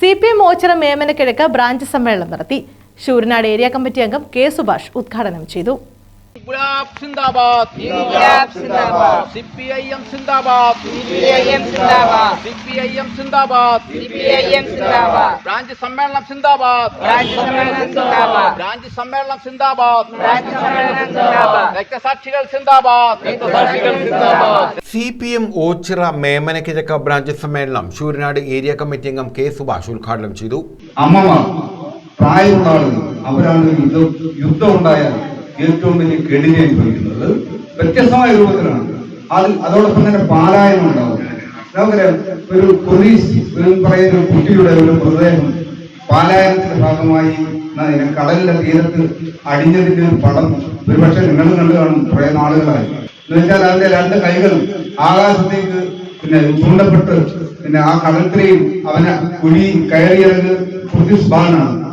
C P M Ochira Memanakizhakku branch സമ്മേളനം നടത്തി. Sooranad area committee അംഗം കെ സുഭാഷ് ഉദ്ഘാടനം ചെയ്തു. ഇൻകുലാബ് സിന്ദാബാദ്. ഇൻകുലാബ് സിന്ദാബാദ്. സിപിഐഎം സിന്ദാബാദ്. സിപിഐഎം സിന്ദാബാദ്. സിപിഐഎം സിന്ദാബാദ്. സിപിഐഎം സിന്ദാബാദ്. ബ്രാഞ്ച് സമ്മേളനം സിന്ദാബാദ്. ബ്രാഞ്ച് സമ്മേളനം സിന്ദാബാദ്. ബ്രാഞ്ച് സമ്മേളനം സിന്ദാബാദ്. ബ്രാഞ്ച് സമ്മേളനം സിന്ദാബാദ്. രക്തസാക്ഷികൾ സിന്ദാബാദ്. രക്തസാക്ഷികൾ സിന്ദാബാദ്. C P M Ochira Memanakizhakku branch സമ്മേളനം ശൂരനാട് ഏരിയ കമ്മിറ്റി അംഗം കെ സുഭാഷ് ഉദ്ഘാടനം ചെയ്തു. അമ്മമാർ പ്രായമുള്ള ആളുകൾ അവരാണ് യുദ്ധം യുദ്ധം ഉണ്ടായാൽ ഏറ്റവും വലിയ കെടിനെ അനുഭവിക്കുന്നത് വ്യത്യസ്തമായ രൂപത്തിലാണ്. അതിൽ അതോടൊപ്പം തന്നെ പാലായനം ഉണ്ടാവും. നമുക്കറിയാം ഒരു പോലീസ് പറയുന്ന ഒരു കുട്ടിയുടെ ഒരു മൃതദേഹം പാലായനത്തിന്റെ ഭാഗമായി കടലിന്റെ തീരത്ത് അടിഞ്ഞതിന്റെ ഒരു പടം ഒരുപക്ഷെ നിങ്ങൾ കണ്ടു കാണും കുറെ നാളുകളായി. എന്ന് വെച്ചാൽ അതിന്റെ രണ്ട് കൈകളും ആകാശത്തേക്ക് പിന്നെ ചൂണ്ടപ്പെട്ട് പിന്നെ ആ കടൽക്കരയിൽ അവനെ കുഴി കയറിയത് കുർദിസ്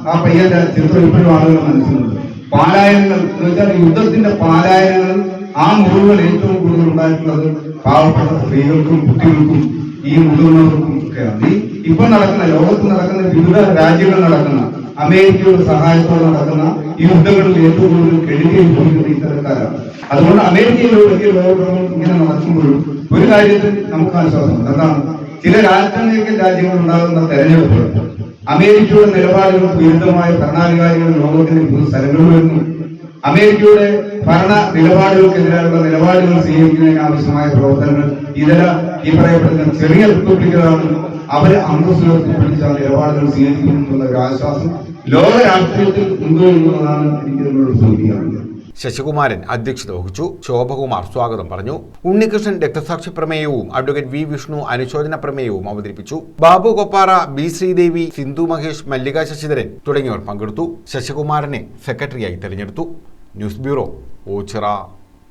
ആ പയ്യന്റെ ചിത്രം ഇപ്പോഴും ആളുകൾ മനസ്സിലുണ്ട്. പാലായനങ്ങൾ എന്ന് വെച്ചാൽ യുദ്ധത്തിന്റെ പാലായനങ്ങൾ ആ മുറിവുകൾ ഏറ്റവും കൂടുതൽ ഉണ്ടായിട്ടുള്ളത് പാവപ്പെട്ട സ്ത്രീകൾക്കും കുട്ടികൾക്കും ഈ മുതിർന്നവർക്കും ഒക്കെയാണ്. ഈ ഇപ്പൊ നടക്കുന്ന ലോകത്ത് നടക്കുന്ന വിവിധ രാജ്യങ്ങൾ നടക്കുന്ന അമേരിക്കയുടെ സഹായത്തോടെ നടക്കുന്ന യുദ്ധങ്ങളിൽ ഏറ്റവും കൂടുതൽ കെടുതി ഈ ഇത്തരക്കാരാണ് അതുകൊണ്ട് അമേരിക്കയിലെ വലിയ ലോകങ്ങൾ ഇങ്ങനെ നടക്കുമ്പോഴും ഒരു കാര്യത്തിൽ നമുക്ക് ആശ്വാസമുണ്ട്. എന്താണ് ചില രാഷ്ട്രീയ രാജ്യങ്ങളിൽ ഉണ്ടാകുന്ന തെരഞ്ഞെടുപ്പുകൾ. അമേരിക്കയുടെ നിലപാടുകൾ വിരുദ്ധമായ ഭരണാധികാരികൾ ലോകത്തിന് പുതു സ്ഥലങ്ങളിൽ വരുന്നു. അമേരിക്കയുടെ ഭരണ നിലപാടുകൾക്കെതിരായുള്ള നിലപാടുകൾ സ്വീകരിക്കുന്നതിന് ആവശ്യമായ പ്രവർത്തനങ്ങൾ ഇതര ഈ പറയപ്പെടുന്ന ചെറിയ റിപ്പബ്ലിക്കുകളാണ് അവരെ അന്തസ്സുയർത്തി പിടിച്ച നിലപാടുകൾ സ്വീകരിക്കുന്നു എന്നുള്ള ഒരു ആശ്വാസം ലോക രാഷ്ട്രീയത്തിൽ ഉണ്ട് എന്നുള്ളതാണ് എനിക്ക് നിങ്ങളോട് സൂചിപ്പിക്കാനുള്ളത് ശശികുമാരൻ അധ്യക്ഷത വഹിച്ചു. ശോഭകുമാർ സ്വാഗതം പറഞ്ഞു. ഉണ്ണികൃഷ്ണൻ രക്തസാക്ഷി പ്രമേയവും അഡ്വക്കേറ്റ് വി വിഷ്ണു അനുശോചന പ്രമേയവും അവതരിപ്പിച്ചു. ബാബു കൊപ്പാറ ബി ശ്രീദേവി സിന്ധു മഹേഷ് മല്ലിക ശശിധരൻ തുടങ്ങിയവർ പങ്കെടുത്തു. ശശികുമാരനെ സെക്രട്ടറിയായി തെരഞ്ഞെടുത്തു. News bureau Ochira.